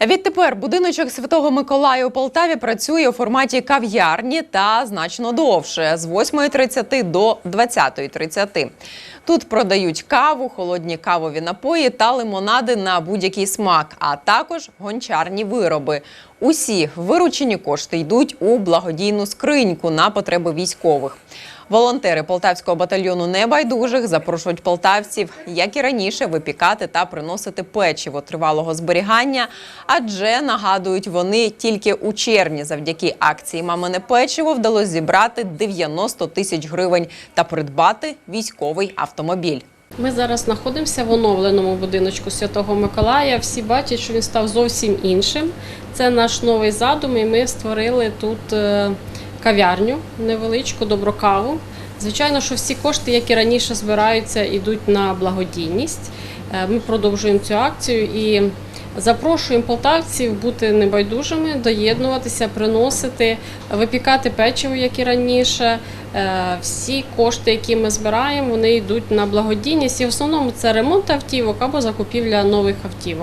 Відтепер будиночок Святого Миколая у Полтаві працює у форматі кав'ярні та значно довше з 8.30 до 20.30. Тут продають каву, холодні кавові напої та лимонади на будь-який смак, а також гончарні вироби. Усі виручені кошти йдуть у благодійну скриньку на потреби військових. Волонтери полтавського батальйону небайдужих запрошують полтавців, як і раніше, випікати та приносити печиво тривалого зберігання. Адже нагадують, вони тільки у червні, завдяки акції Мамине печиво вдалося зібрати 90 тисяч гривень та придбати військовий автомобіль. Ми зараз знаходимося в оновленому будиночку Святого Миколая. Всі бачать, що він став зовсім іншим. Це наш новий задум, і ми створили тут е, кав'ярню невеличку, доброкаву. Звичайно, що всі кошти, які раніше збираються, йдуть на благодійність. Е, Ми продовжуємо цю акцію і запрошуємо полтавців бути небайдужими, доєднуватися, приносити, випікати печиво, як і раніше. Е, Всі кошти, які ми збираємо, вони йдуть на благодійність. І в основному це ремонт автівок або закупівля нових автівок.